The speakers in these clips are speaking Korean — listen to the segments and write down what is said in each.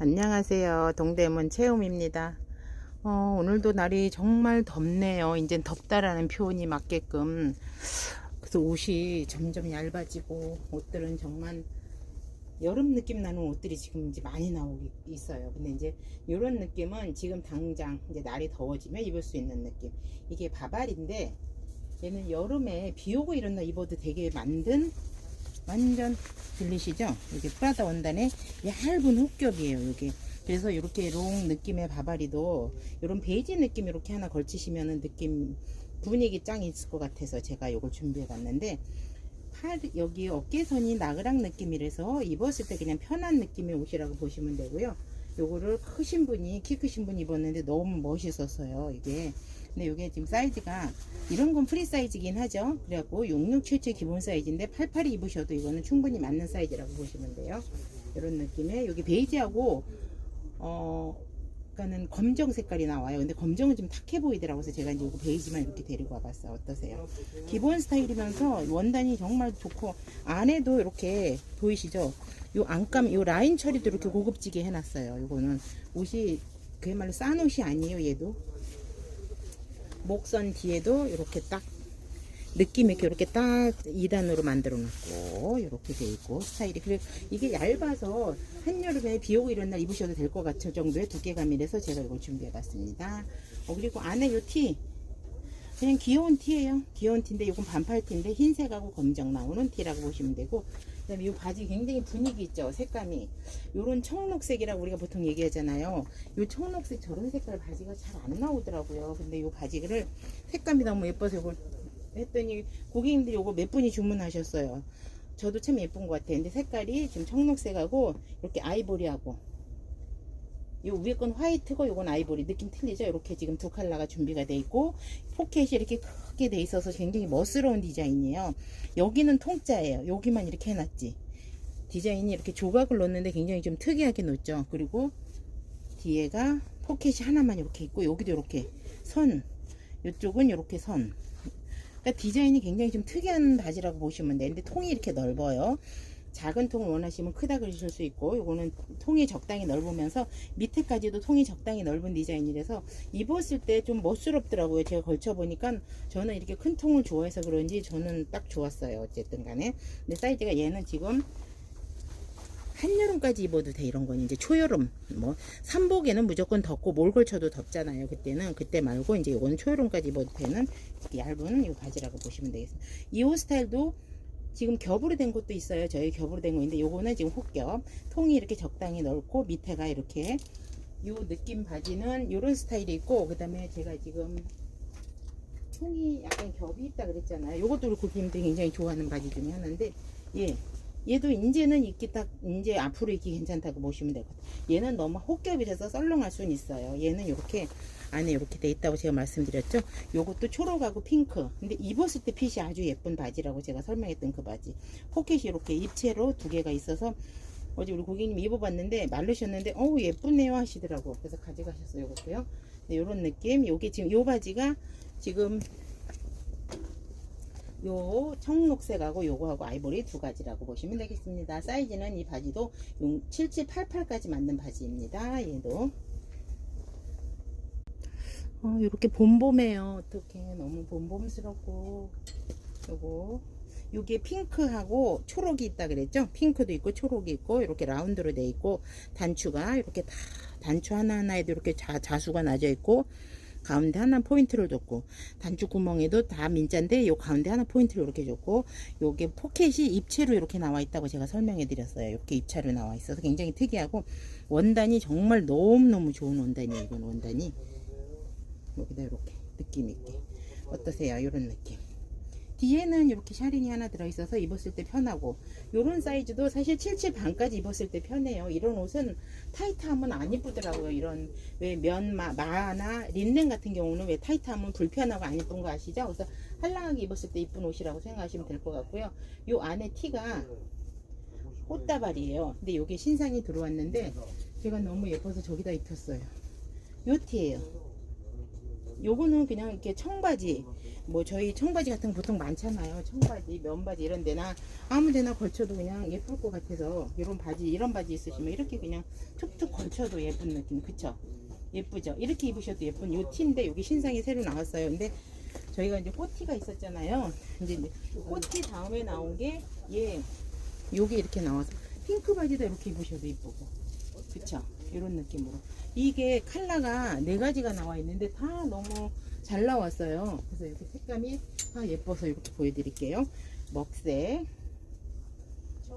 안녕하세요. 동대문 체험입니다. 어, 오늘도 날이 정말 덥네요. 이제 덥다라는 표현이 맞게끔. 그래서 옷이 점점 얇아지고 옷들은 정말 여름 느낌 나는 옷들이 지금 이제 많이 나오고 있어요. 근데 이제 이런 느낌은 지금 당장 이제 날이 더워지면 입을 수 있는 느낌. 이게 바발인데 얘는 여름에 비 오고 이런 날 입어도 되게 만든 완전 들리시죠? 이게 프라다 원단의 얇은 훅겹이에요. 이게 그래서 이렇게 롱 느낌의 바바리도 이런 베이지 느낌 이렇게 하나 걸치시면은 느낌 분위기 짱 있을 것 같아서 제가 이걸 준비해 봤는데 팔 여기 어깨선이 나그락 느낌이라서 입었을 때 그냥 편한 느낌의 옷이라고 보시면 되고요. 요거를 크신 분이 키 크신 분이 입었는데 너무 멋있었어요. 이게 근데 이게 지금 사이즈가 이런 건 프리 사이즈긴 하죠. 그래갖고 6677 기본 사이즈인데 88이 입으셔도 이거는 충분히 맞는 사이즈라고 보시면 돼요. 이런 느낌의 여기 베이지하고 어 그러니까는 검정 색깔이 나와요. 근데 검정은 좀 탁해 보이더라고요. 그래서 제가 이제 이거 베이지만 이렇게 데리고 와봤어요. 어떠세요? 기본 스타일이면서 원단이 정말 좋고 안에도 이렇게 보이시죠? 요 안감, 요 라인 처리도 이렇게 고급지게 해놨어요. 요거는 옷이 그야말로 싼 옷이 아니에요. 얘도 목선 뒤에도 이렇게 딱 느낌 있게 이렇게 딱 2단으로 만들어 놨고 이렇게 돼 있고 스타일이. 그리고 이게 얇아서 한여름에 비 오고 이런 날 입으셔도 될 것 같은 정도의 두께감이라서 제가 이걸 준비해 봤습니다. 어, 그리고 안에 요티. 그냥 귀여운 티예요. 귀여운 티인데 이건 반팔 티인데 흰색하고 검정 나오는 티라고 보시면 되고 그다음에 이 바지 굉장히 분위기 있죠 색감이. 요런 청록색이라고 우리가 보통 얘기하잖아요. 요 청록색 저런 색깔 바지가 잘 안 나오더라고요. 근데 요 바지를 색감이 너무 예뻐서 이걸 했더니 고객님들이 요거 몇 분이 주문하셨어요. 저도 참 예쁜 것 같아요. 근데 색깔이 지금 청록색하고 이렇게 아이보리하고 요 위에 건 화이트고 요건 아이보리. 느낌 틀리죠? 이렇게 지금 두 컬러가 준비가 돼 있고 포켓이 이렇게 크게 돼 있어서 굉장히 멋스러운 디자인이에요. 여기는 통짜예요. 여기만 이렇게 해놨지. 디자인이 이렇게 조각을 넣는데 굉장히 좀 특이하게 놓죠. 그리고 뒤에가 포켓이 하나만 이렇게 있고 여기도 이렇게 선. 이쪽은 이렇게 선. 그러니까 디자인이 굉장히 좀 특이한 바지라고 보시면 되는데 통이 이렇게 넓어요 작은 통을 원하시면 크다 그리실 수 있고 이거는 통이 적당히 넓으면서 밑에까지도 통이 적당히 넓은 디자인이라서 입었을 때 좀 멋스럽더라고요. 제가 걸쳐보니까 저는 이렇게 큰 통을 좋아해서 그런지 저는 딱 좋았어요 어쨌든 간에. 근데 사이즈가 얘는 지금 한여름까지 입어도 돼 이런 건. 이제 초여름 뭐 삼복에는 무조건 덥고 뭘 걸쳐도 덥잖아요 그때는. 그때 말고 이제 이거는 초여름까지 입어도 되는 얇은 이 바지라고 보시면 되겠습니다. 이 옷 스타일도 지금 겹으로 된 것도 있어요 저희 겹으로 된 거인데 요거는 지금 혹겹 통이 이렇게 적당히 넓고 밑에가 이렇게 요 느낌 바지는 요런 스타일이 있고 그 다음에 제가 지금 통이 약간 겹이 있다 그랬잖아요 요것도 고객님들이 굉장히 좋아하는 바지 중에 하나인데 예 얘도 이제는 입기 딱 이제 앞으로 입기 괜찮다고 보시면 되거든요. 얘는 너무 혹겹이라서 썰렁할 수는 있어요. 얘는 이렇게 안에 이렇게 돼 있다고 제가 말씀드렸죠. 요것도 초록하고 핑크. 근데 입었을 때 핏이 아주 예쁜 바지라고 제가 설명했던 그 바지. 포켓이 이렇게 입체로 두 개가 있어서 어제 우리 고객님 입어봤는데 말르셨는데 어우 예쁘네요 하시더라고. 그래서 가져가셨어요. 요것도요. 네, 요런 느낌. 요게 지금 요 바지가 지금 요 청록색하고 요거하고 아이보리 두 가지라고 보시면 되겠습니다. 사이즈는 이 바지도 7788까지 맞는 바지입니다. 얘도 어, 이렇게 봄봄해요. 어떻게 너무 봄봄스럽고 요거 요게 핑크하고 초록이 있다 그랬죠? 핑크도 있고 초록이 있고 이렇게 라운드로 돼 있고 단추가 이렇게 다 단추 하나하나에도 이렇게 자, 자수가 나져 있고 가운데 하나 포인트를 줬고 단추 구멍에도 다 민자인데 요 가운데 하나 포인트를 이렇게 줬고 요게 포켓이 입체로 이렇게 나와 있다고 제가 설명해 드렸어요 이렇게 입체로 나와 있어서 굉장히 특이하고 원단이 정말 너무너무 좋은 원단이에요 이건 원단이 여기다 이렇게 느낌 있게. 어떠세요? 이런 느낌. 뒤에는 이렇게 샤링이 하나 들어있어서 입었을 때 편하고 요런 사이즈도 사실 77 반까지 입었을 때 편해요. 이런 옷은 타이트하면 안 이쁘더라고요. 이런 왜 면마 마나 린넨 같은 경우는 왜 타이트하면 불편하고 안 이쁜 거 아시죠? 그래서 한랑하게 입었을 때 이쁜 옷이라고 생각하시면 될 것 같고요. 요 안에 티가 꽃다발이에요. 근데 요게 신상이 들어왔는데 제가 너무 예뻐서 저기다 입혔어요. 요 티예요 요거는 그냥 이렇게 청바지. 뭐 저희 청바지 같은 거 보통 많잖아요. 청바지 면바지 이런 데나 아무 데나 걸쳐도 그냥 예쁠 것 같아서 이런 바지 이런 바지 있으시면 이렇게 그냥 툭툭 걸쳐도 예쁜 느낌. 그쵸? 예쁘죠? 이렇게 입으셔도 예쁜 요 티인데 여기 신상이 새로 나왔어요. 근데 저희가 이제 꽃티가 있었잖아요. 이제 꽃티 다음에 나온 게얘 요게 이렇게 나와서 핑크 바지도 이렇게 입으셔도 예쁘고. 그쵸 이런 느낌으로. 이게 컬러가 네 가지가 나와 있는데 다 너무 잘 나왔어요. 그래서 이렇게 색감이 다 예뻐서 이렇게 보여드릴게요. 먹색.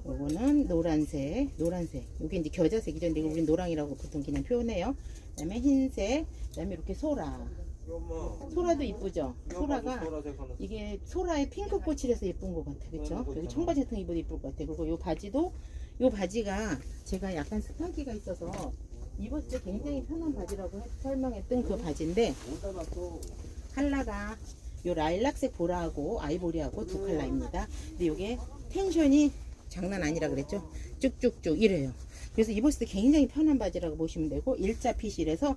요거는 노란색 노란색. 요게 이제 겨자색이죠. 근데 우린 노랑이라고 보통 그냥 표현해요. 그 다음에 흰색 그 다음에 이렇게 소라. 소라도 이쁘죠? 소라가 이게 소라에 핑크꽃이라서 예쁜 것 같아. 그쵸? 여기 청바지 같은 거 입어도 예쁠 것 같아. 그리고 요 바지도 요 바지가 제가 약간 스파기가 있어서 입었을 때 굉장히 편한 바지라고 해- 설명했던 그 바지인데 컬러가 요 라일락색 보라하고 아이보리하고 두 컬러입니다. 근데 요게 텐션이 장난 아니라 그랬죠. 쭉쭉쭉 이래요. 그래서 입었을 때 굉장히 편한 바지라고 보시면 되고 일자 핏이라서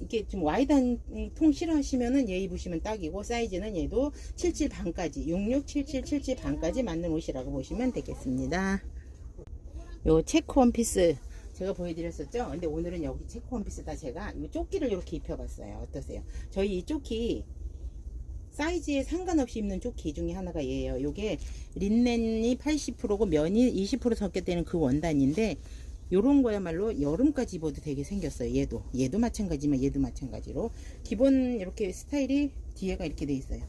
이게 좀 와이드한 통 싫어하시면은 얘 입으시면 딱이고 사이즈는 얘도 77 반까지 66, 77, 77 반까지 맞는 옷이라고 보시면 되겠습니다. 요 체크 원피스 제가 보여드렸었죠. 근데 오늘은 여기 체크 원피스다 제가 이 조끼를 이렇게 입혀봤어요. 어떠세요? 저희 이 조끼 사이즈에 상관없이 입는 조끼 중에 하나가 얘예요. 요게 린넨이 80%고 면이 20% 섞였다는 그 원단인데 요런 거야말로 여름까지 입어도 되게 생겼어요. 얘도. 얘도 마찬가지지만 얘도 마찬가지로. 기본 이렇게 스타일이 뒤에가 이렇게 돼 있어요.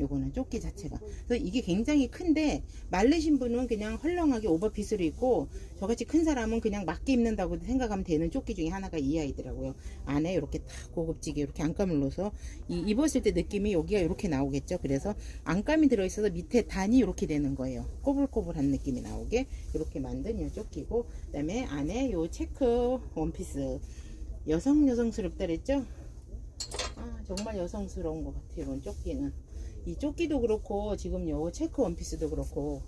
요거는 조끼 자체가. 그래서 이게 굉장히 큰데 말르신 분은 그냥 헐렁하게 오버핏으로 입고 저같이 큰 사람은 그냥 맞게 입는다고 생각하면 되는 조끼 중에 하나가 이 아이더라고요. 안에 이렇게 딱 고급지게 이렇게 안감을 넣어서 이 입었을 때 느낌이 여기가 이렇게 나오겠죠. 그래서 안감이 들어있어서 밑에 단이 이렇게 되는 거예요. 꼬불꼬불한 느낌이 나오게 이렇게 만든 이 조끼고 그 다음에 안에 요 체크 원피스 여성 여성스럽다 그랬죠? 아 정말 여성스러운 것 같아요. 이런 조끼는 이 조끼도 그렇고 지금 요 체크 원피스도 그렇고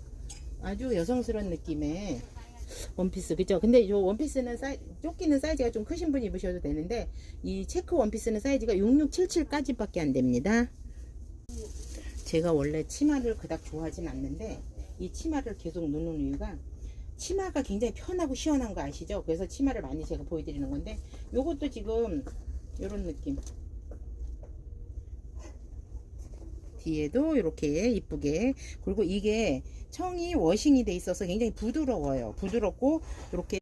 아주 여성스러운 느낌의 원피스 그죠? 근데 요 원피스는 사이 조끼는 사이즈가 좀 크신 분이 입으셔도 되는데 이 체크 원피스는 사이즈가 6677까지 밖에 안 됩니다. 제가 원래 치마를 그닥 좋아하진 않는데 이 치마를 계속 넣는 이유가 치마가 굉장히 편하고 시원한 거 아시죠? 그래서 치마를 많이 제가 보여드리는 건데 요것도 지금 요런 느낌 뒤에도 이렇게 이쁘게. 그리고 이게 청이 워싱이 돼 있어서 굉장히 부드러워요. 부드럽고 이렇게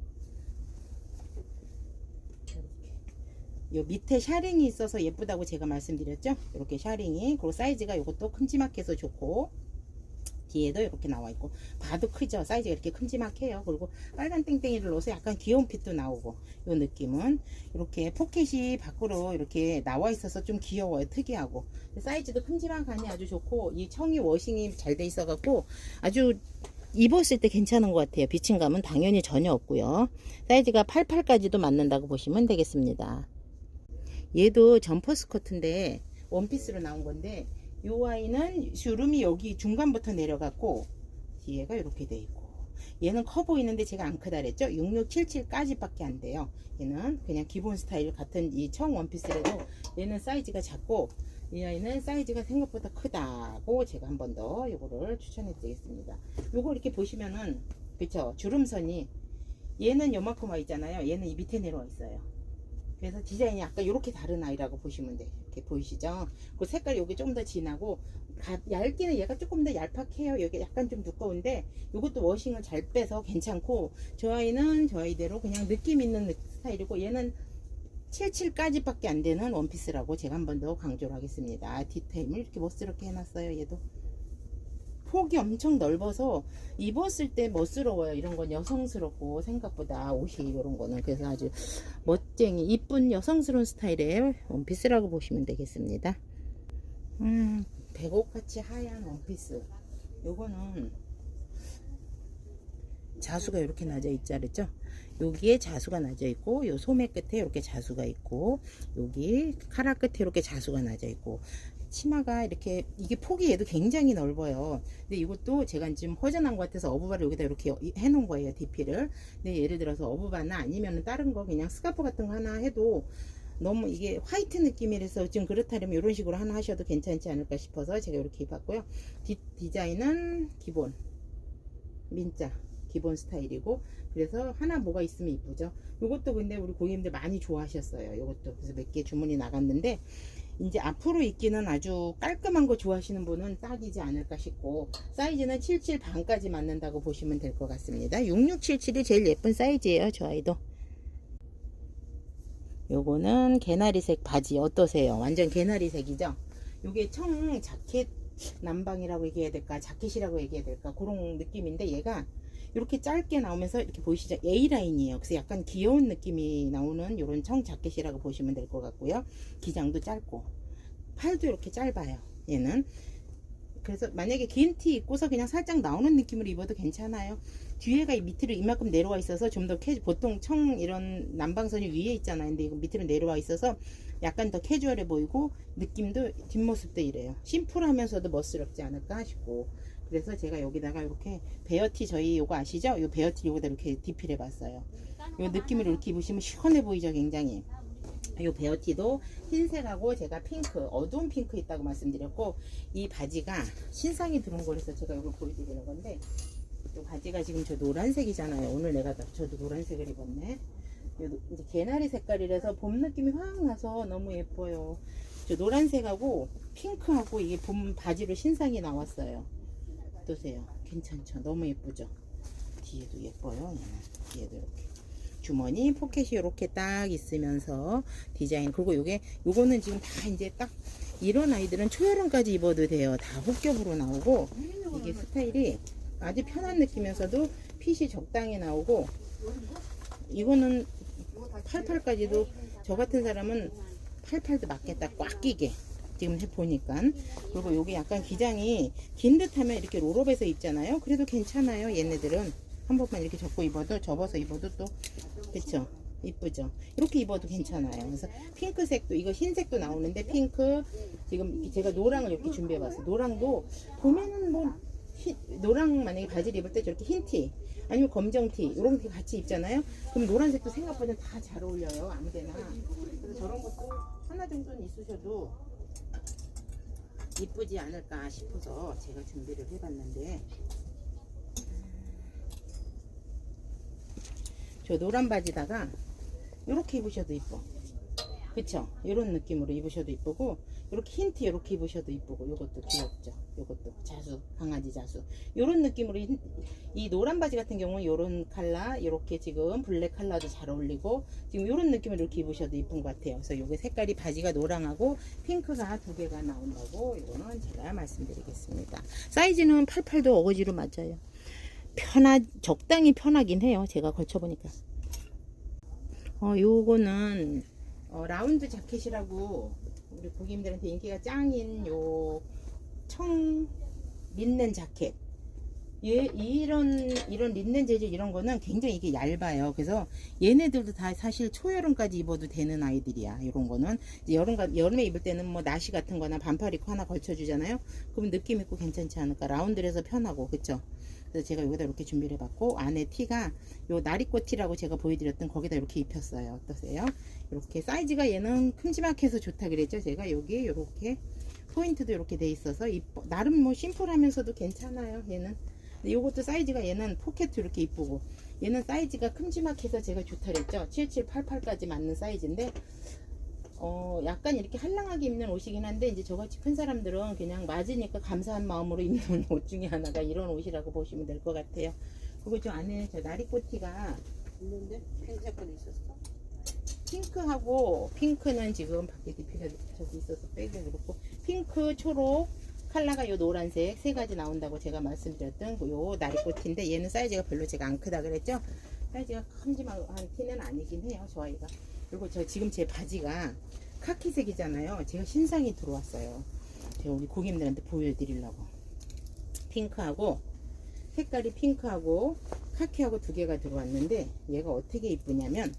요 밑에 샤링이 있어서 예쁘다고 제가 말씀드렸죠? 이렇게 샤링이. 그리고 사이즈가 이것도 큼지막해서 좋고 뒤에도 이렇게 나와 있고 봐도 크죠? 사이즈가 이렇게 큼지막해요. 그리고 빨간 땡땡이를 넣어서 약간 귀여운 핏도 나오고 요 느낌은 이렇게 포켓이 밖으로 이렇게 나와 있어서 좀 귀여워요. 특이하고. 사이즈도 큼지막하니 아주 좋고 이 청이 워싱이 잘 돼 있어 갖고 아주 입었을 때 괜찮은 것 같아요. 비침감은 당연히 전혀 없고요. 사이즈가 88까지도 맞는다고 보시면 되겠습니다. 얘도 점퍼 스커트인데 원피스로 나온 건데 요 아이는 주름이 여기 중간부터 내려갔고 뒤에가 이렇게 돼 있고. 얘는 커 보이는데 제가 안 크다 그랬죠? 6677까지 밖에 안 돼요. 얘는 그냥 기본 스타일 같은 이 청 원피스라도 얘는 사이즈가 작고 이 아이는 사이즈가 생각보다 크다고 제가 한 번 더 요거를 추천해 드리겠습니다. 요거 이렇게 보시면은 그쵸? 주름선이 얘는 요만큼 와 있잖아요. 얘는 이 밑에 내려와 있어요. 그래서 디자인이 약간 이렇게 다른 아이라고 보시면 돼. 이렇게 보이시죠? 그 색깔 여기 좀 더 진하고 가- 얇기는 얘가 조금 더 얄팍해요. 여기 약간 좀 두꺼운데 이것도 워싱을 잘 빼서 괜찮고 저 아이는 저 아이대로 그냥 느낌 있는 느- 스타일이고 얘는 77까지밖에 안 되는 원피스라고 제가 한 번 더 강조를 하겠습니다. 디테일을 이렇게 멋스럽게 해놨어요. 얘도. 폭이 엄청 넓어서 입었을 때 멋스러워요. 이런 건 여성스럽고 생각보다 옷이 이런 거는 그래서 아주 멋쟁이 이쁜 여성스러운 스타일의 원피스라고 보시면 되겠습니다. 음, 백옥같이 하얀 원피스. 요거는 자수가 이렇게 나져 있지 않았죠? 여기에 자수가 나져 있고 요 소매 끝에 이렇게 자수가 있고 여기 카라 끝에 이렇게 자수가 나져 있고 치마가 이렇게 이게 폭이 얘도 굉장히 넓어요. 근데 이것도 제가 지금 허전한 것 같아서 어부바를 여기다 이렇게 해 놓은 거예요. DP를. 근데 예를 들어서 어부바나 아니면 다른 거 그냥 스카프 같은 거 하나 해도 너무 이게 화이트 느낌이라서 좀 그렇다면 이런 식으로 하나 하셔도 괜찮지 않을까 싶어서 제가 이렇게 입었고요. 디, 디자인은 기본 민자 기본 스타일이고 그래서 하나 뭐가 있으면 이쁘죠. 이것도 근데 우리 고객님들 많이 좋아하셨어요. 이것도 그래서 몇 개 주문이 나갔는데 이제 앞으로 입기는 아주 깔끔한 거 좋아하시는 분은 딱이지 않을까 싶고 사이즈는 77 반까지 맞는다고 보시면 될 것 같습니다. 6677이 제일 예쁜 사이즈예요. 저 아이도. 요거는 개나리색 바지 어떠세요? 완전 개나리색이죠? 요게 청 자켓 남방이라고 얘기해야 될까? 자켓이라고 얘기해야 될까? 그런 느낌인데 얘가 이렇게 짧게 나오면서 이렇게 보이시죠? A라인이에요. 그래서 약간 귀여운 느낌이 나오는 이런 청 자켓이라고 보시면 될 것 같고요. 기장도 짧고 팔도 이렇게 짧아요. 얘는 그래서 만약에 긴 티 입고서 그냥 살짝 나오는 느낌으로 입어도 괜찮아요. 뒤에가 이 밑으로 이만큼 내려와 있어서 좀 더 캐, 보통 청 이런 남방선이 위에 있잖아요. 근데 이거 밑으로 내려와 있어서 약간 더 캐주얼해 보이고 느낌도 뒷모습도 이래요. 심플하면서도 멋스럽지 않을까 싶고 그래서 제가 여기다가 이렇게 베어티 저희 요거 아시죠? 요 베어티 요거다 이렇게 디필해 봤어요. 요 느낌을 이렇게 입으시면 시원해 보이죠 굉장히. 요 베어티도 흰색하고 제가 핑크 어두운 핑크 있다고 말씀드렸고 이 바지가 신상이 들어온 거라서 제가 이걸 보여드리는 건데 요 바지가 지금 저 노란색이잖아요 오늘 내가 다- 저도 노란색을 입었네 이제 개나리 색깔이라서 봄 느낌이 확 나서 너무 예뻐요 저 노란색하고 핑크하고 이게 봄 바지로 신상이 나왔어요 어떠세요? 괜찮죠? 너무 예쁘죠? 뒤에도 예뻐요 뒤에도 이렇게. 주머니 포켓이 이렇게 딱 있으면서 디자인. 그리고 요게 요거는 지금 다 이제 딱 이런 아이들은 초여름까지 입어도 돼요. 다 혹겹으로 나오고 이게 스타일이 아주 편한 느낌이면서도 핏이 적당히 나오고 이거는 88까지도 저 같은 사람은 88도 맞겠다. 꽉 끼게 지금 해보니까. 그리고 요게 약간 기장이 긴 듯하면 이렇게 롤업해서 입잖아요. 그래도 괜찮아요 얘네들은. 한 번만 이렇게 접고 입어도 접어서 입어도 또 그쵸? 이쁘죠? 이렇게 입어도 괜찮아요. 그래서 핑크색도 이거 흰색도 나오는데 핑크 지금 제가 노랑을 이렇게 준비해 봤어요. 노랑도 보면은 뭐 흰- 노랑 만약에 바지를 입을 때 저렇게 흰티 아니면 검정티 이런 게 같이 입잖아요. 그럼 노란색도 생각보다 다 잘 어울려요 아무데나. 그래서 저런 것도 하나 정도는 있으셔도 이쁘지 않을까 싶어서 제가 준비를 해봤는데. 저 노란 바지다가 이렇게 입으셔도 이뻐. 그쵸? 이런 느낌으로 입으셔도 이쁘고 이렇게 흰티 이렇게 입으셔도 이쁘고 이것도 귀엽죠? 이것도 자수 강아지 자수. 이런 느낌으로 흰- 이 노란 바지 같은 경우는 이런 컬러 이렇게 지금 블랙 컬러도 잘 어울리고 지금 이런 느낌으로 이렇게 입으셔도 이쁜 것 같아요. 그래서 요게 색깔이 바지가 노랑하고 핑크가 두 개가 나온다고 이거는 제가 말씀드리겠습니다. 사이즈는 88도 어거지로 맞아요. 편하 적당히 편하긴 해요. 제가 걸쳐보니까. 어 요거는 어, 라운드 자켓이라고 우리 고객님들한테 인기가 짱인 요 청 린넨 자켓 얘 이런 이런 린넨 재질 이런 거는 굉장히 이게 얇아요. 그래서 얘네들도 다 사실 초여름까지 입어도 되는 아이들이야. 이런 거는 여름 여름에 입을 때는 뭐 나시 같은 거나 반팔 입고 하나 걸쳐 주잖아요. 그러면 느낌 있고 괜찮지 않을까? 라운드에서 편하고 그쵸? 그래서 제가 여기다 이렇게 준비를 해봤고 안에 티가 요 나리꽃 티라고 제가 보여드렸던 거기다 이렇게 입혔어요. 어떠세요? 이렇게 사이즈가 얘는 큼지막해서 좋다 그랬죠. 제가 여기 이렇게 포인트도 이렇게 돼 있어서 이뻐. 나름 뭐 심플하면서도 괜찮아요. 얘는. 근데 요것도 사이즈가 얘는 포켓도 이렇게 이쁘고 얘는 사이즈가 큼지막해서 제가 좋다 그랬죠. 7788까지 맞는 사이즈인데 어 약간 이렇게 한랑하게 입는 옷이긴 한데 이제 저같이 큰 사람들은 그냥 맞으니까 감사한 마음으로 입는 옷 중에 하나가 이런 옷이라고 보시면 될 것 같아요. 그리고 저 안에 저 나리꼬티가 있는데 핑크색 건 있었어. 핑크하고 핑크는 지금 밖에 디피가 저기 있어서 빼기 그렇고 핑크 초록 컬러가 요 노란색 세 가지 나온다고 제가 말씀드렸던 그요 나리꽃인데 얘는 사이즈가 별로 제가 안 크다 그랬죠 사이즈가 큼지막한 티는 아니긴 해요 저 아이가 그리고 저 지금 제 바지가 카키색이잖아요 제가 신상이 들어왔어요 제가 우리 고객님들한테 보여드리려고 핑크하고 색깔이 핑크하고 카키하고 두 개가 들어왔는데 얘가 어떻게 이쁘냐면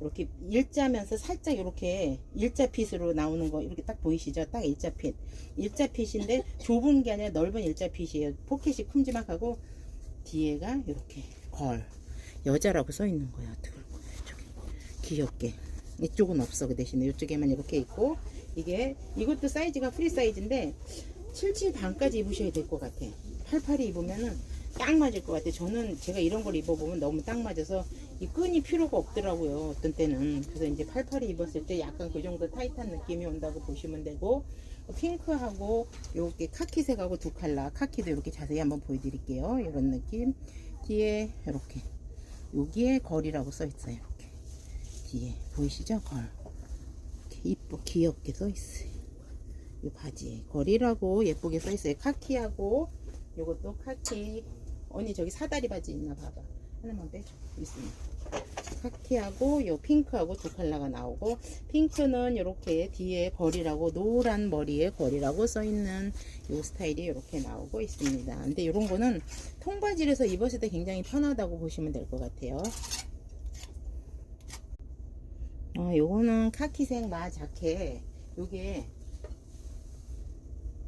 이렇게 일자면서 살짝 이렇게 일자 핏으로 나오는 거 이렇게 딱 보이시죠? 딱 일자 핏. 일자 핏인데 좁은 게 아니라 넓은 일자 핏이에요. 포켓이 큼지막하고 뒤에가 이렇게 걸 여자라고 써 있는 거야. 어떡할 거야, 저기 귀엽게. 이쪽은 없어 그 대신에. 이쪽에만 이렇게 있고 이게 이것도 사이즈가 프리 사이즈인데 77 반까지 입으셔야 될 것 같아. 88이 입으면은 딱 맞을 것 같아. 저는 제가 이런 걸 입어보면 너무 딱 맞아서 이 끈이 필요가 없더라고요 어떤 때는. 그래서 이제 88이 입었을 때 약간 그 정도 타이트한 느낌이 온다고 보시면 되고 핑크하고 요렇게 카키색하고 두 칼라 카키도 이렇게 자세히 한번 보여드릴게요. 이런 느낌. 뒤에 이렇게. 여기에 걸이라고 써 있어요. 이렇게 뒤에 보이시죠? 걸. 이렇게 이쁘 귀엽게 써 있어요. 이 바지에. 걸이라고 예쁘게 써 있어요. 카키하고 요것도 카키. 언니 저기 사다리 바지 있나 봐봐. 하나만 빼줘. 있습니다 카키하고 요 핑크하고 두 컬러가 나오고 핑크는 이렇게 뒤에 거리라고 노란 머리에 거리라고 써 있는 요 스타일이 이렇게 나오고 있습니다. 근데 이런 거는 통바지에서 입었을 때 굉장히 편하다고 보시면 될 것 같아요. 어, 요거는 카키색 마 자켓. 요게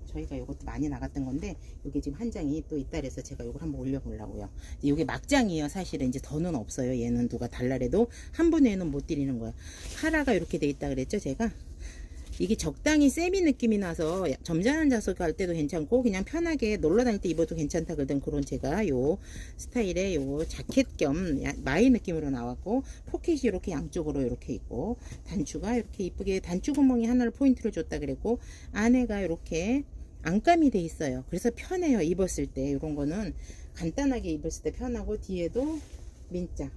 저희가 요것도 많이 나갔던 건데 요게 지금 한 장이 또 있다 그래서 제가 요걸 한번 올려보려고요. 요게 막장이에요. 사실은 이제 더는 없어요. 얘는 누가 달라래도 한 분에는 못 드리는 거예요. 카라가 이렇게 돼 있다 그랬죠. 제가 이게 적당히 세미 느낌이 나서 점잖은 자석 갈 때도 괜찮고 그냥 편하게 놀러 다닐 때 입어도 괜찮다 그러던 그런 제가 요 스타일의 요 자켓 겸 야- 마이 느낌으로 나왔고 포켓이 이렇게 양쪽으로 이렇게 있고 단추가 이렇게 이쁘게 단추 구멍이 하나를 포인트를 줬다 그랬고 안에가 이렇게 안감이 돼 있어요. 그래서 편해요. 입었을 때 이런 거는 간단하게 입었을 때 편하고 뒤에도 민자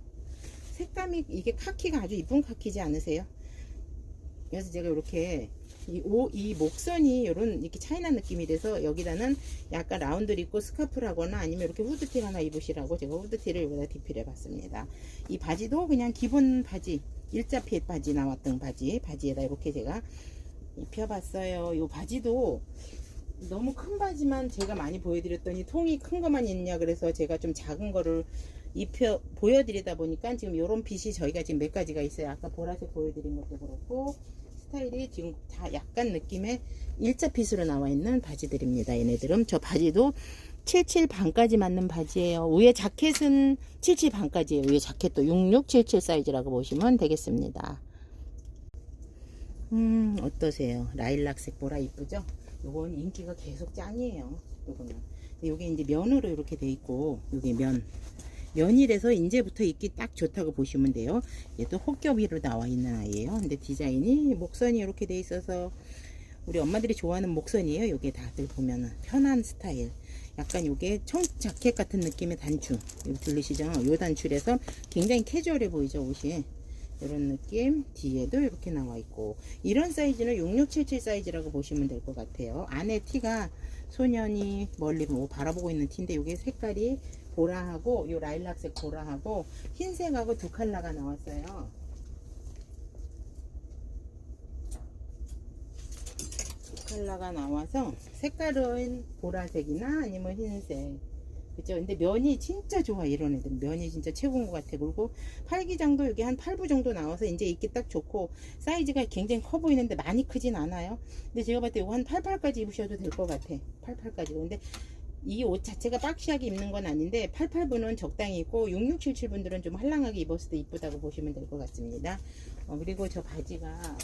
색감이 이게 카키가 아주 이쁜 카키지 않으세요? 그래서 제가 이렇게 이, 오, 이 목선이 이런 이렇게 차이나 느낌이 돼서 여기다는 약간 라운드를 입고 스카프를 하거나 아니면 이렇게 후드티 하나 입으시라고 제가 후드티를 여기다 디필해 봤습니다. 이 바지도 그냥 기본 바지 일자 핏 바지 나왔던 바지 바지에다 이렇게 제가 입혀봤어요. 이 바지도 너무 큰 바지만 제가 많이 보여드렸더니 통이 큰 것만 있냐 그래서 제가 좀 작은 거를 입혀 보여드리다 보니까 지금 요런 핏이 저희가 지금 몇 가지가 있어요. 아까 보라색 보여드린 것도 그렇고 스타일이 지금 다 약간 느낌의 일자 핏으로 나와 있는 바지들입니다. 얘네들은 저 바지도 77 반까지 맞는 바지예요. 위에 자켓은 77 반까지예요. 위에 자켓도 6677 사이즈라고 보시면 되겠습니다. 음 어떠세요? 라일락색 보라 이쁘죠? 요건 인기가 계속 짱이에요. 요거는. 요게 이제 면으로 이렇게 돼 있고 요게 면. 면이라서 이제부터 입기 딱 좋다고 보시면 돼요. 얘도 혹겹이로 나와 있는 아이예요. 근데 디자인이 목선이 이렇게 돼 있어서 우리 엄마들이 좋아하는 목선이에요. 요게 다들 보면은 편한 스타일. 약간 요게 청 자켓 같은 느낌의 단추. 이거 들리시죠? 요 단추라서 굉장히 캐주얼해 보이죠, 옷이. 이런 느낌 뒤에도 이렇게 나와 있고 이런 사이즈는 6677 사이즈라고 보시면 될 것 같아요 안에 티가 소년이 멀리 뭐 바라보고 있는 티인데 이게 색깔이 보라하고 요 라일락색 보라하고 흰색하고 두 컬러가 나왔어요. 두 컬러가 나와서 색깔은 보라색이나 아니면 흰색. 그죠? 근데 면이 진짜 좋아 이런 애들. 면이 진짜 최고인 것 같아. 그리고 팔기장도 여기 한 8부 정도 나와서 이제 입기 딱 좋고 사이즈가 굉장히 커 보이는데 많이 크진 않아요. 근데 제가 봤을 때 이거 한 88까지 입으셔도 될 것 같아. 88까지. 근데 이 옷 자체가 박시하게 입는 건 아닌데 88분은 적당히 입고 6677분들은 좀 할랑하게 입었을 때 이쁘다고 보시면 될 것 같습니다. 어, 그리고 저 바지가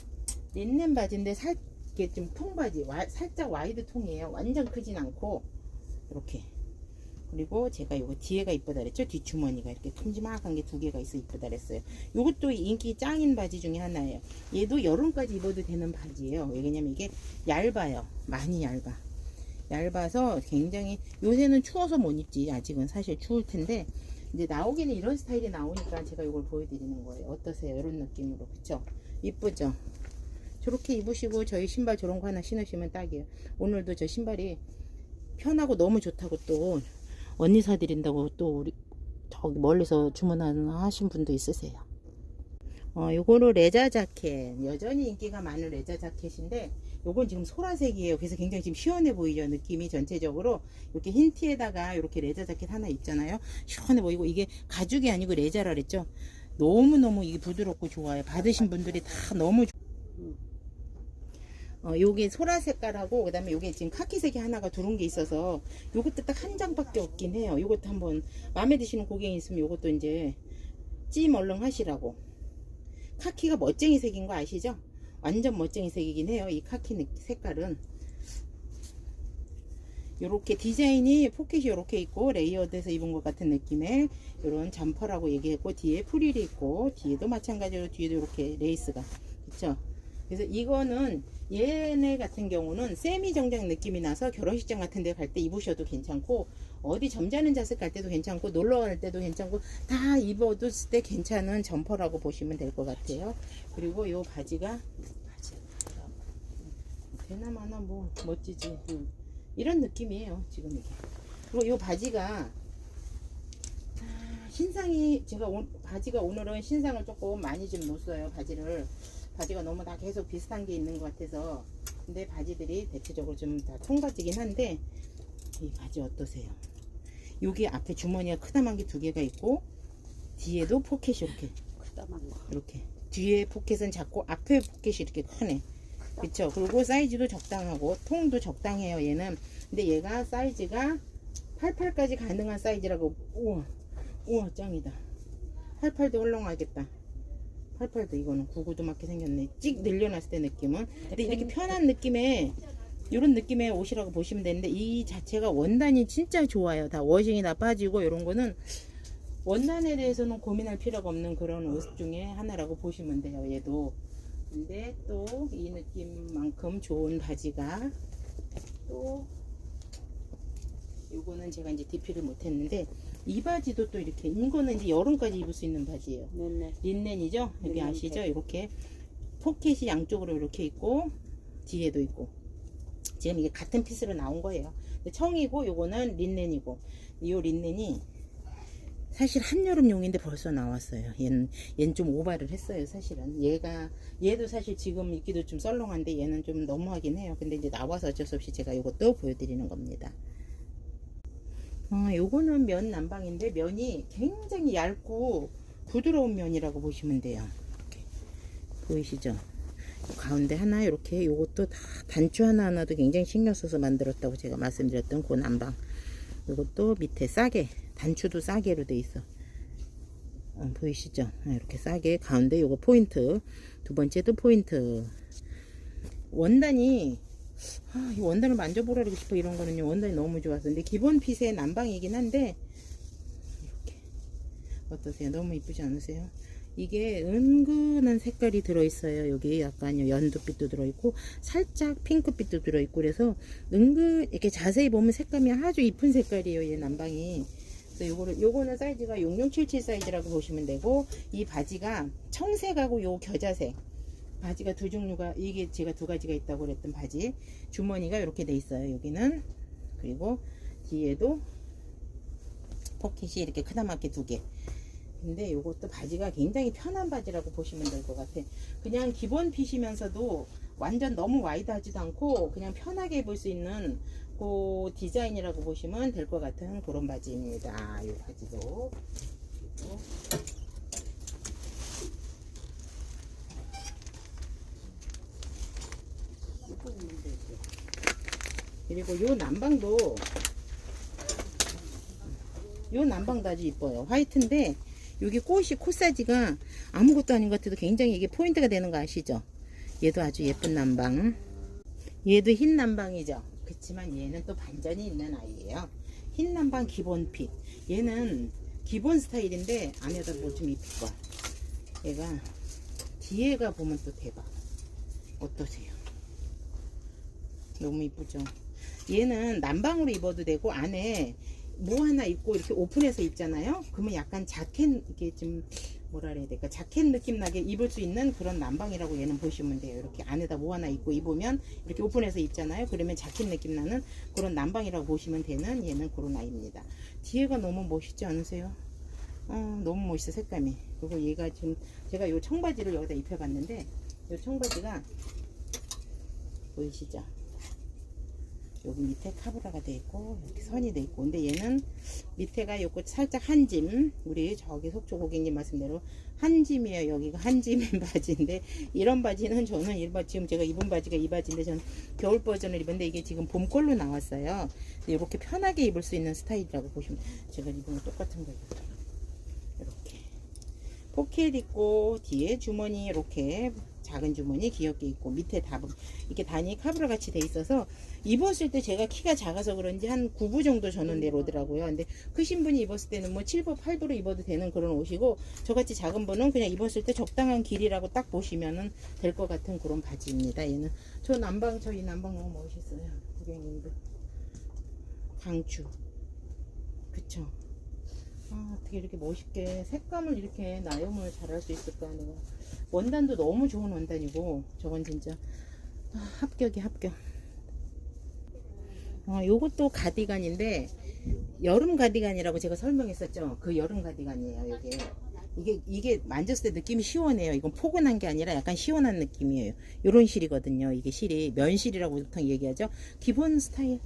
린넨 바지인데 살, 이게 좀 통바지 와- 살짝 와이드 통이에요. 완전 크진 않고 이렇게. 그리고 제가 요거 뒤에가 이쁘다 그랬죠? 뒷주머니가 이렇게 큼지막한 게 두 개가 있어 이쁘다 그랬어요. 요것도 인기 짱인 바지 중에 하나예요. 얘도 여름까지 입어도 되는 바지예요. 왜냐면 이게 얇아요. 많이 얇아 얇아서 굉장히 요새는 추워서 못 입지. 아직은 사실 추울 텐데 이제 나오기는 이런 스타일이 나오니까 제가 이걸 보여드리는 거예요. 어떠세요? 이런 느낌으로. 그쵸? 이쁘죠? 저렇게 입으시고 저희 신발 저런 거 하나 신으시면 딱이에요. 오늘도 저 신발이 편하고 너무 좋다고 또 언니 사드린다고 또 우리 저기 멀리서 주문하는 하신 분도 있으세요. 어, 요거는 레자 자켓. 여전히 인기가 많은 레자 자켓인데 요건 지금 소라색이에요. 그래서 굉장히 지금 시원해 보이죠. 느낌이 전체적으로 이렇게 흰 티에다가 이렇게 레자 자켓 하나 입잖아요. 시원해 보이고 이게 가죽이 아니고 레자라 그랬죠. 너무너무 이게 부드럽고 좋아요. 받으신 분들이 다 너무 좋- 어, 요게 소라 색깔하고 그 다음에 요게 지금 카키색이 하나가 두른 게 있어서 요것도 딱 한 장밖에 없긴 해요. 요것도 한번 마음에 드시는 고객이 있으면 요것도 이제 찜 얼렁 하시라고. 카키가 멋쟁이 색인 거 아시죠? 완전 멋쟁이 색이긴 해요. 이 카키 느- 색깔은. 요렇게 디자인이 포켓이 요렇게 있고 레이어드해서 입은 것 같은 느낌의 요런 점퍼라고 얘기했고 뒤에 프릴이 있고 뒤에도 마찬가지로 뒤에도 이렇게 레이스가 그쵸 그래서 이거는 얘네 같은 경우는 세미 정장 느낌이 나서 결혼식장 같은 데 갈 때 입으셔도 괜찮고 어디 점잖은 자색 갈 때도 괜찮고 놀러 갈 때도 괜찮고 다 입어도 때 괜찮은 점퍼라고 보시면 될 것 같아요. 그리고 요 바지가 되나마나 뭐 멋지지. 음. 이런 느낌이에요 지금 이게. 그리고 요 바지가 아, 신상이 제가 오, 바지가 오늘은 신상을 조금 많이 좀 놓았어요 바지를. 바지가 너무 다 계속 비슷한 게 있는 것 같아서. 근데 바지들이 대체적으로 좀 다 통바지긴 한데 이 바지 어떠세요 여기 앞에 주머니가 크다만 게 두 개가 있고 뒤에도 포켓이 이렇게. 크다만 거. 이렇게. 뒤에 포켓은 작고 앞에 포켓이 이렇게 크네. 그쵸? 그리고 사이즈도 적당하고 통도 적당해요 얘는. 근데 얘가 사이즈가 88까지 가능한 사이즈라고. 우와. 우와 짱이다. 88도 헐렁하겠다. 88도 이거는 구구도 맞게 생겼네. 찍 늘려놨을 때 느낌은. 근데 이렇게 편한 느낌의 이런 느낌의 옷이라고 보시면 되는데 이 자체가 원단이 진짜 좋아요. 다 워싱이 다 빠지고 이런 거는 원단에 대해서는 고민할 필요가 없는 그런 옷 중에 하나라고 보시면 돼요 얘도. 근데 또 이 느낌만큼 좋은 바지가 또 요거는 제가 이제 DP를 못했는데 이 바지도 또 이렇게 이거는 이제 여름까지 입을 수 있는 바지예요. 린넨이죠? 여기 아시죠? 백. 이렇게 포켓이 양쪽으로 이렇게 있고 뒤에도 있고 지금 이게 같은 피스로 나온 거예요. 청이고 요거는 린넨이고. 이 린넨이 사실 한여름용인데 벌써 나왔어요. 얘는 얘는 좀 오바를 했어요 사실은. 얘가 얘도 사실 지금 입기도 좀 썰렁한데 얘는 좀 너무하긴 해요. 근데 이제 나와서 어쩔 수 없이 제가 이것도 보여드리는 겁니다. 어, 요거는 면 난방인데 면이 굉장히 얇고 부드러운 면이라고 보시면 돼요. 보이시죠? 가운데 하나 이렇게 요것도 다 단추 하나하나도 굉장히 신경 써서 만들었다고 제가 말씀드렸던 그 난방. 요것도 밑에 싸게 단추도 싸게로 돼 있어. 어, 보이시죠? 아, 이렇게 싸게 가운데 요거 포인트 두 번째도 포인트 원단이 아, 이 원단을 만져보라 고 싶어 이런 거는요 원단이 너무 좋아서 근데 기본 핏의 난방이긴 한데 이렇게 어떠세요 너무 이쁘지 않으세요 이게 은근한 색깔이 들어있어요. 여기 약간 연두빛도 들어있고 살짝 핑크빛도 들어있고 그래서 은근 이렇게 자세히 보면 색감이 아주 이쁜 색깔이에요 얘 난방이. 그래서 요거를 요거는 사이즈가 6677 사이즈라고 보시면 되고 이 바지가 청색하고 요 겨자색. 바지가 두 종류가 이게 제가 두 가지가 있다고 그랬던 바지. 주머니가 이렇게 돼 있어요 여기는. 그리고 뒤에도 포켓이 이렇게 크다맣게 두 개 근데 요것도 바지가 굉장히 편한 바지라고 보시면 될 것 같아. 그냥 기본 핏이면서도 완전 너무 와이드하지도 않고 그냥 편하게 입을 수 있는 그 디자인이라고 보시면 될 것 같은 그런 바지입니다. 요 바지도. 그리고 요 난방도 요 난방도 아주 이뻐요. 화이트인데 여기 꽃이 코사지가 아무것도 아닌 것 같아도 굉장히 이게 포인트가 되는 거 아시죠? 얘도 아주 예쁜 난방. 얘도 흰 난방이죠. 그렇지만 얘는 또 반전이 있는 아이예요. 흰 난방 기본 핏. 얘는 기본 스타일인데 안에다 뭐 좀 입힐 거야. 얘가 뒤에가 보면 또 대박. 어떠세요? 너무 이쁘죠? 얘는 난방으로 입어도 되고 안에 뭐 하나 입고 이렇게 오픈해서 입잖아요. 그러면 약간 자켓 이게 좀 뭐라 그래야 될까? 자켓 느낌 나게 입을 수 있는 그런 난방이라고 얘는 보시면 돼요. 이렇게 안에다 뭐 하나 입고 입으면 이렇게 오픈해서 입잖아요. 그러면 자켓 느낌 나는 그런 난방이라고 보시면 되는 얘는 그런 아이입니다. 뒤에가 너무 멋있지 않으세요? 어, 너무 멋있어 색감이. 그리고 얘가 지금 제가 요 청바지를 여기다 입혀봤는데 요 청바지가 보이시죠 여기 밑에 카브라가 돼 있고 이렇게 선이 돼 있고. 근데 얘는 밑에가 요거 살짝 한짐. 우리 저기 속초 고객님 말씀대로 한짐이에요. 여기가 한짐인 바지인데 이런 바지는 저는 일반 지금 제가 입은 바지가 이 바지인데 저는 겨울 버전을 입었는데 이게 지금 봄 걸로 나왔어요. 이렇게 편하게 입을 수 있는 스타일이라고 보시면 제가 입은 거 똑같은 거예요 이렇게. 포켓 있고 뒤에 주머니 이렇게 작은 주머니 귀엽게 있고 밑에 답은 이렇게 단이 카브라 같이 돼 있어서 입었을 때 제가 키가 작아서 그런지 한 9부 정도 저는 내려오더라고요. 근데 크신 분이 입었을 때는 뭐 7부, 8부로 입어도 되는 그런 옷이고 저같이 작은 분은 그냥 입었을 때 적당한 길이라고 딱 보시면은 될 것 같은 그런 바지입니다. 얘는 저 남방 저희 남방 너무 멋있어요. 고객님들 강추 그쵸? 아, 어떻게 이렇게 멋있게 색감을 이렇게 나염을 잘할 수 있을까 내가 원단도 너무 좋은 원단이고 저건 진짜. 아, 합격이 합격. 어, 요것도 가디건인데 여름 가디건이라고 제가 설명했었죠? 그 여름 가디건이에요 이게. 이게 이게 만졌을 때 느낌이 시원해요. 이건 포근한 게 아니라 약간 시원한 느낌이에요. 요런 실이거든요 이게 실이. 면실이라고 보통 얘기하죠? 기본 스타일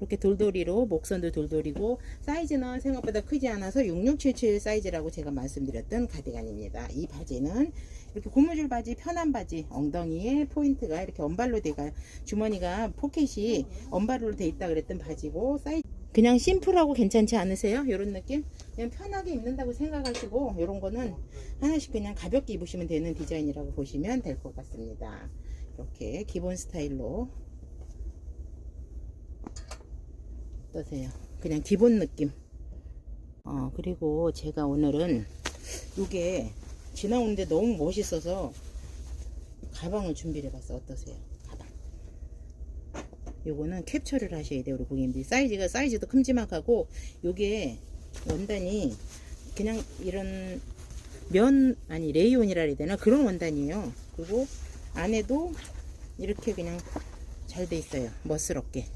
이렇게 돌돌이로 목선도 돌돌이고 사이즈는 생각보다 크지 않아서 6677 사이즈라고 제가 말씀드렸던 가디건입니다. 이 바지는 이렇게 고무줄 바지 편한 바지 엉덩이에 포인트가 이렇게 언발로 돼가 주머니가 포켓이 언발로 돼 있다 그랬던 바지고 사이즈 그냥 심플하고 괜찮지 않으세요? 이런 느낌? 그냥 편하게 입는다고 생각하시고 이런 거는 하나씩 그냥 가볍게 입으시면 되는 디자인이라고 보시면 될 것 같습니다. 이렇게 기본 스타일로 어떠세요? 그냥 기본 느낌. 어, 그리고 제가 오늘은 이게 지나오는데 너무 멋있어서 가방을 준비를 해봤어. 어떠세요? 가방. 요거는 캡처를 하셔야 돼요. 우리 고객님들이. 사이즈가, 사이즈도 큼지막하고, 요게 원단이 그냥 이런 면, 아니, 레이온이라 해야 되나? 그런 원단이에요. 그리고 안에도 이렇게 그냥 잘 돼 있어요. 멋스럽게.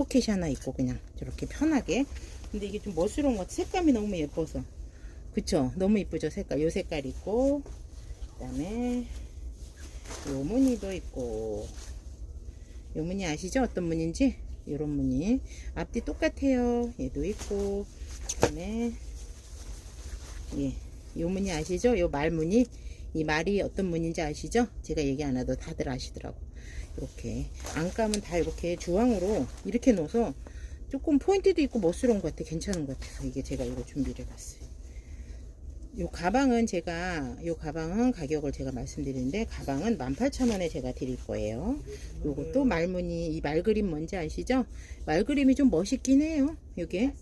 포켓이 하나 있고 그냥 저렇게 편하게. 근데 이게 좀 멋스러운 것 같아. 색감이 너무 예뻐서. 그쵸? 너무 이쁘죠 색깔. 요 색깔 있고 그 다음에 요 무늬도 있고. 요 무늬 아시죠? 어떤 무늬인지? 요런 무늬. 앞뒤 똑같아요. 얘도 있고 그 다음에 예요 무늬 아시죠? 요 말 무늬? 이 말이 어떤 무늬인지 아시죠? 제가 얘기 안 해도 다들 아시더라고 이렇게 안감은 다 이렇게 주황으로 이렇게 넣어서 조금 포인트도 있고 멋스러운 것 같아. 괜찮은 것 같아서 이게 제가 이거 준비를 해봤어요. 요 가방은 제가 요 가방은 가격을 제가 말씀드리는데 가방은 18,000원에 제가 드릴 거예요. 요것도 말무늬 이 말그림 뭔지 아시죠? 말그림이 좀 멋있긴 해요 요게.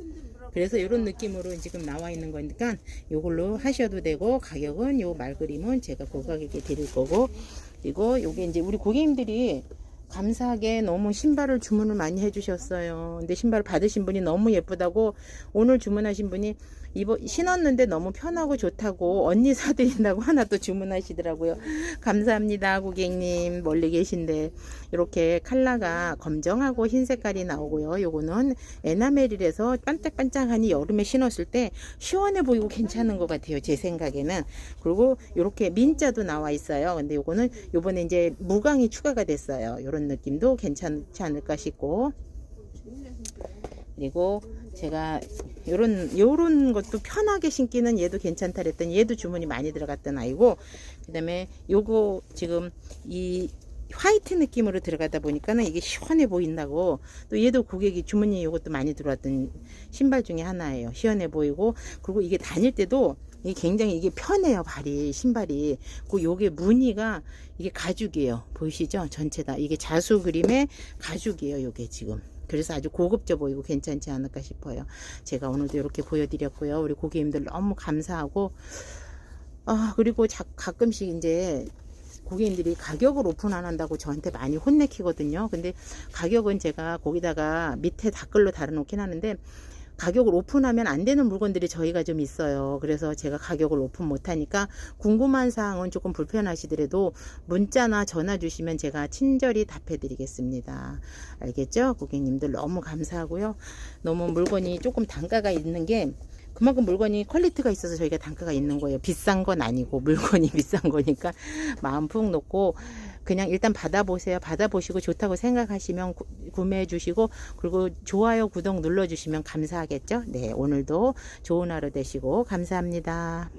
그래서 이런 느낌으로 지금 나와 있는 거니까 요걸로 하셔도 되고 가격은 요 말그림은 제가 고가격에 드릴 거고 그리고 요게 이제 우리 고객님들이 감사하게 너무 신발을 주문을 많이 해주셨어요. 근데 신발 받으신 분이 너무 예쁘다고 오늘 주문하신 분이 입어 신었는데 너무 편하고 좋다고 언니 사드린다고 하나 또 주문하시더라고요. 감사합니다, 고객님 멀리 계신데 이렇게 컬러가 검정하고 흰 색깔이 나오고요. 요거는 에나멜이라서 반짝반짝하니 여름에 신었을 때 시원해 보이고 괜찮은 것 같아요. 제 생각에는 그리고 이렇게 민자도 나와 있어요. 근데 요거는 요번에 이제 무광이 추가가 됐어요. 요런 느낌도 괜찮지 않을까 싶고. 그리고 제가 요런 요런 것도 편하게 신기는 얘도 괜찮다 그랬더니 얘도 주문이 많이 들어갔던 아이고. 그 다음에 요거 지금 이 화이트 느낌으로 들어가다 보니까는 이게 시원해 보인다고. 또 얘도 고객이 주문이 요것도 많이 들어왔던 신발 중에 하나예요. 시원해 보이고. 그리고 이게 다닐 때도 굉장히 이게 편해요 발이 신발이. 그 요게 무늬가 이게 가죽이에요. 보이시죠? 전체 다. 이게 자수 그림의 가죽이에요 요게 지금. 그래서 아주 고급져 보이고 괜찮지 않을까 싶어요. 제가 오늘도 이렇게 보여드렸고요. 우리 고객님들 너무 감사하고 아 그리고 자, 가끔씩 이제 고객님들이 가격을 오픈 안 한다고 저한테 많이 혼내키거든요. 근데 가격은 제가 거기다가 밑에 댓글로 달아놓긴 하는데 가격을 오픈하면 안 되는 물건들이 저희가 좀 있어요. 그래서 제가 가격을 오픈 못하니까 궁금한 사항은 조금 불편하시더라도 문자나 전화 주시면 제가 친절히 답해 드리겠습니다. 알겠죠? 고객님들 너무 감사하고요. 너무 물건이 조금 단가가 있는 게 그만큼 물건이 퀄리티가 있어서 저희가 단가가 있는 거예요. 비싼 건 아니고 물건이 비싼 거니까 마음 푹 놓고 그냥 일단 받아보세요. 받아보시고 좋다고 생각하시면 구, 구매해 주시고 그리고 좋아요, 구독 눌러주시면 감사하겠죠. 네, 오늘도 좋은 하루 되시고 감사합니다.